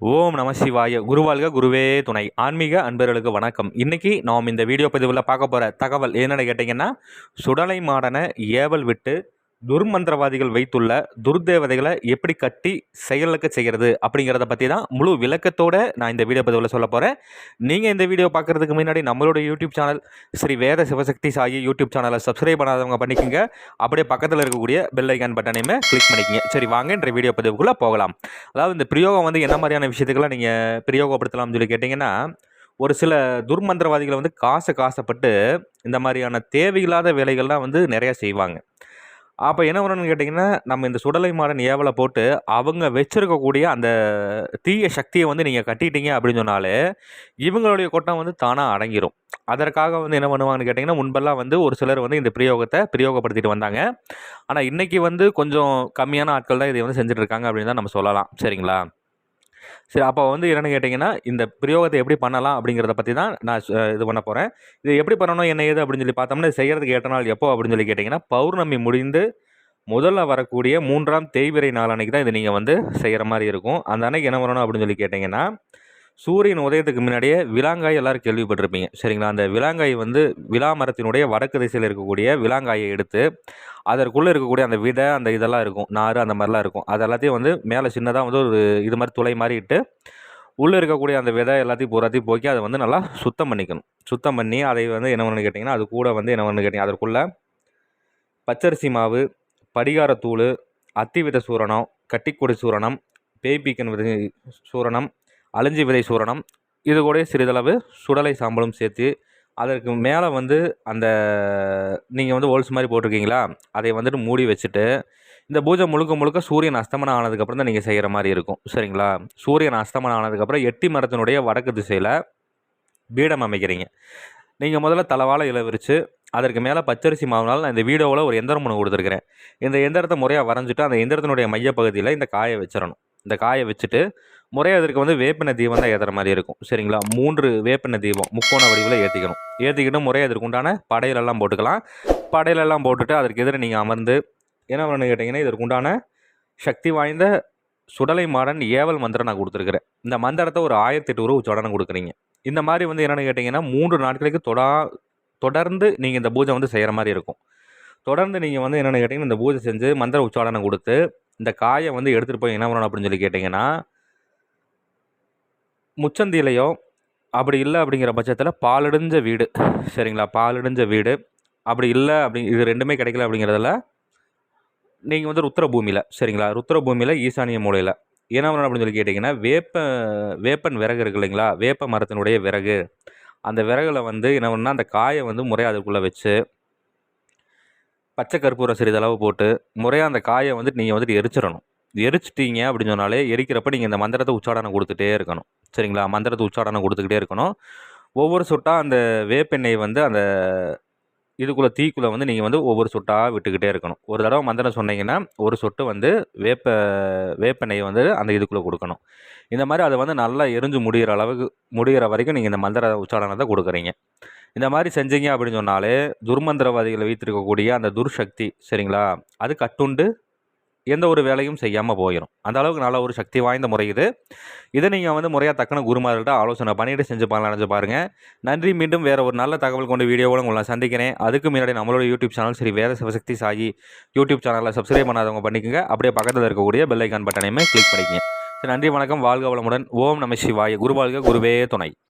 ஓம் நம சிவாய குருவாழ்க குருவே துணை. ஆன்மீக அன்பர்களுக்கு வணக்கம். இன்றைக்கி நாம் இந்த வீடியோ பதிவில் பார்க்க போகிற தகவல் என்னென்னு கேட்டிங்கன்னா சுடலை மாடனை ஏவல் விட்டு துர்மந்திரவாதிகள் வைத்துள்ள துர்தேவதைகளை எப்படி கட்டி செயலுக்கு செய்கிறது அப்படிங்கிறத பற்றி தான் முழு விளக்கத்தோடு நான் இந்த வீடியோ பதிவில் சொல்ல போகிறேன் நீங்கள் இந்த வீடியோ பார்க்குறதுக்கு முன்னாடி நம்மளோட YouTube channel Sri Veda Sivasakthi Sai YouTube சேனலை சப்ஸ்கிரைப் பண்ணாதவங்க பண்ணிக்கோங்க. அப்படியே பக்கத்தில் இருக்கக்கூடிய பெல் ஐக்கான் பட்டனையுமே கிளிக் பண்ணிக்கோங்க. சரி வாங்க என்ற வீடியோ பதிவுக்குள்ளே போகலாம். அதாவது இந்த பிரயோகம் வந்து என்ன மாதிரியான விஷயத்துக்கெல்லாம் நீங்கள் பிரயோகப்படுத்தலாம்னு சொல்லி கேட்டிங்கன்னா ஒரு சில துர்மந்திரவாதிகள் வந்து காசை காசப்பட்டு இந்த மாதிரியான தேவையில்லாத வேலைகள்லாம் வந்து நிறையா செய்வாங்க. அப்போ என்ன பண்ணணும்னு கேட்டிங்கன்னா நம்ம இந்த சுடலை மாடன் ஏவலை போட்டு அவங்க வச்சிருக்கக்கூடிய அந்த தீய சக்தியை வந்து நீங்கள் கட்டிட்டீங்க அப்படின்னு சொன்னாலே இவங்களுடைய கொட்டம் வந்து தானாக அடங்கிரும். அதற்காக வந்து என்ன பண்ணுவாங்கன்னு கேட்டிங்கன்னா முன்பெல்லாம் வந்து ஒரு சிலர் வந்து இந்த பிரயோகத்தை பிரயோகப்படுத்திட்டு வந்தாங்க. ஆனால் இன்றைக்கி வந்து கொஞ்சம் கம்மியான ஆட்கள் தான் இதை வந்து செஞ்சுட்டு இருக்காங்க அப்படின்னு தான் நம்ம சொல்லலாம். சரிங்களா? சரி அப்போ வந்து என்னென்னு கேட்டிங்கன்னா இந்த பிரயோகத்தை எப்படி பண்ணலாம் அப்படிங்கிறத பற்றி தான் நான் இது பண்ண போகிறேன் இது எப்படி பண்ணணும் என்ன ஏது அப்படின்னு சொல்லி பார்த்தோம்னா செய்கிறதுக்கு ஏற்ற நாள் எப்போ அப்படின்னு சொல்லி கேட்டிங்கன்னா பௌர்ணமி முடிந்து முதல்ல வரக்கூடிய மூன்றாம் தேய்பிறை நாள் அன்றைக்கி தான் இது நீங்கள் வந்து செய்கிற மாதிரி இருக்கும். அந்த அன்னைக்கு என்ன பண்ணணும் அப்படின்னு சொல்லி கேட்டிங்கன்னா சூரியன் உதயத்துக்கு முன்னாடியே விலாங்காய் எல்லாரும் கேள்விப்பட்டிருப்பீங்க. சரிங்களா? அந்த விலாங்காய் வந்து விலா மரத்தினுடைய வடக்கு திசையில் இருக்கக்கூடிய விலாங்காயை எடுத்து அதற்குள்ளே இருக்கக்கூடிய அந்த விதை அந்த இதெல்லாம் இருக்கும். நார் அந்த மாதிரிலாம் இருக்கும். அது எல்லாத்தையும் வந்து மேலே சின்னதாக வந்து ஒரு இது மாதிரி துளை மாதிரி இட்டு உள்ளே இருக்கக்கூடிய அந்த விதை எல்லாத்தையும் பூராத்தையும் போக்கி அதை வந்து நல்லா சுத்தம் பண்ணிக்கணும். சுத்தம் பண்ணி அதை வந்து என்ன பண்ணு கேட்டிங்கன்னா அது கூட வந்து என்ன பண்ணு கேட்டிங்கன்னா அதற்குள்ளே பச்சரிசி மாவு படிகாரத்தூள் அத்தி வித சூரணம் கட்டிக்கொடி சூரணம் பேய்பிக்கன் வித சூரணம் அழிஞ்சி விதை சூரணம். இது கூட சிறிதளவு சுடலை சாம்பலும் சேர்த்து அதற்கு மேலே வந்து அந்த நீங்கள் வந்து ஹோல்ஸ் மாதிரி போட்டிருக்கீங்களா? அதை வந்துட்டு மூடி வச்சுட்டு இந்த பூஜை முழுக்க முழுக்க சூரியன் அஸ்தமனம் ஆனதுக்கப்புறம் தான் நீங்கள் செய்கிற மாதிரி இருக்கும். சரிங்களா? சூரியன் அஸ்தமனம் ஆனதுக்கப்புறம் எட்டி மரத்தினுடைய வடக்கு திசையில் பீடம் அமைக்கிறீங்க. நீங்கள் முதல்ல தலவாழை இலை அதற்கு மேலே பச்சரிசி மாவுனால் நான் இந்த வீடியோவில் ஒரு எந்திரம் ஒன்று கொடுத்துருக்குறேன். இந்த எந்திரத்தை முறையாக வரைஞ்சிட்டு அந்த எந்திரத்தினுடைய மையப்பகுதியில் இந்த காயை வச்சிடணும். இந்த காயை வச்சுட்டு முறையாக அதற்கு வந்து வேப்பின தீபம் தான் ஏற்றுற மாதிரி இருக்கும். சரிங்களா? மூன்று வேப்பின தீபம் முக்கோண வடிவில் ஏற்றிக்கணும் ஏற்றிக்கிட்டு முறையாக அதற்கு உண்டான படையிலெல்லாம் போட்டுக்கலாம். படையிலெல்லாம் போட்டுட்டு அதற்கு எதிர நீங்கள் அமர்ந்து என்ன பண்ணு கேட்டிங்கன்னா இதற்கு உண்டான சக்தி வாய்ந்த சுடலை மாடன் ஏவல் மந்திரம் நான் கொடுத்துருக்குறேன். இந்த மந்திரத்தை ஒரு ஆயிரத்தி எட்டு ரூபா உடனே கொடுக்குறீங்க. இந்த மாதிரி வந்து என்னென்னு கேட்டிங்கன்னா மூன்று நாட்களுக்கு தொடா தொடர்ந்து நீங்கள் இந்த பூஜை வந்து செய்கிற மாதிரி இருக்கும். தொடர்ந்து நீங்கள் வந்து என்னென்னு கேட்டிங்கன்னா இந்த பூஜை செஞ்சு மந்திர உச்சாடனம் கொடுத்து இந்த காயை வந்து எடுத்துகிட்டு போய் என்ன பண்ணணும் அப்படின்னு சொல்லி கேட்டிங்கன்னா முச்சந்தியிலையோ அப்படி இல்லை அப்படிங்கிற பட்சத்தில் பாலடைஞ்ச வீடு. சரிங்களா? பாலடைஞ்ச வீடு. அப்படி இல்லை அப்படி இது ரெண்டுமே கிடைக்கல அப்படிங்கிறதுல நீங்கள் வந்து ருத்ர பூமியில் சரிங்களா? ருத்ர பூமியில் ஈசானிய மூலையில். என்ன அப்படின்னு சொல்லி கேட்டிங்கன்னா வேப்ப வேப்பன் விறகு இருக்கு இல்லைங்களா? வேப்ப மரத்தினுடைய விறகு. அந்த விறகுல வந்து என்ன பண்ணால் அந்த காயை வந்து முறையாக அதுக்குள்ளே வச்சு பச்சை கற்பூரம் சிறிதளவு போட்டு முறையாக அந்த காயை வந்துட்டு நீங்கள் வந்துட்டு எரிச்சிடணும். எரிச்சிட்டீங்க அப்படின்னு சொன்னாலே எரிக்கிறப்ப நீங்கள் இந்த மந்திரத்தை உச்சாடனம் கொடுத்துட்டே இருக்கணும். சரிங்களா? மந்திரத்தை உச்சாடனம் கொடுத்துக்கிட்டே இருக்கணும். ஒவ்வொரு சொட்டாக அந்த வேப்பெண்ணெய் வந்து அந்த இதுக்குள்ளே தீக்குள்ளே வந்து நீங்கள் வந்து ஒவ்வொரு சொட்டாக விட்டுக்கிட்டே இருக்கணும். ஒரு தடவை மந்திரம் சொன்னீங்கன்னா ஒரு சொட்டு வந்து வேப்ப வேப்பெண்ணெயை வந்து அந்த இதுக்குள்ளே கொடுக்கணும். இந்த மாதிரி அதை வந்து நல்லா எரிஞ்சு முடிகிற அளவுக்கு முடிகிற வரைக்கும் நீங்கள் இந்த மந்திர உச்சாரணத்தை கொடுக்குறீங்க. இந்த மாதிரி செஞ்சீங்க அப்படின்னு சொன்னாலே துர்மந்திரவாதிகளை வைத்திருக்கக்கூடிய அந்த துர்சக்தி சரிங்களா? அது கட்டுண்டு எந்த ஒரு வேலையும் செய்யாமல் போயிடும் அந்த அளவுக்கு நல்ல ஒரு சக்தி வாய்ந்த முறை இது. இதை நீங்கள் வந்து முறையாக தக்கன குருமார்கள்ட்ட ஆலோசனை பண்ணிட்டு செஞ்சு பண்ணலாம் நினச்சி பாருங்கள் நன்றி. மீண்டும் வேறு ஒரு நல்ல தகவல் கொண்ட வீடியோவோட உங்களை நான் சந்திக்கிறேன். அதுக்கு முன்னாடி நம்மளோட YouTube channel Sri Veda Sivasakthi Sai YouTube சேனலில் சப்ஸ்கிரைப் பண்ணாதவங்க பண்ணிக்கோங்க. அப்படியே பக்கத்தில் இருக்கக்கூடிய பெல்லைக்கான் பட்டனையுமே கிளிக் பண்ணிக்கங்க. சரி நன்றி வணக்கம். வாழ்க வளமுடன். ஓம் நம சிவாய. குருவாழ்க குருவே துணை.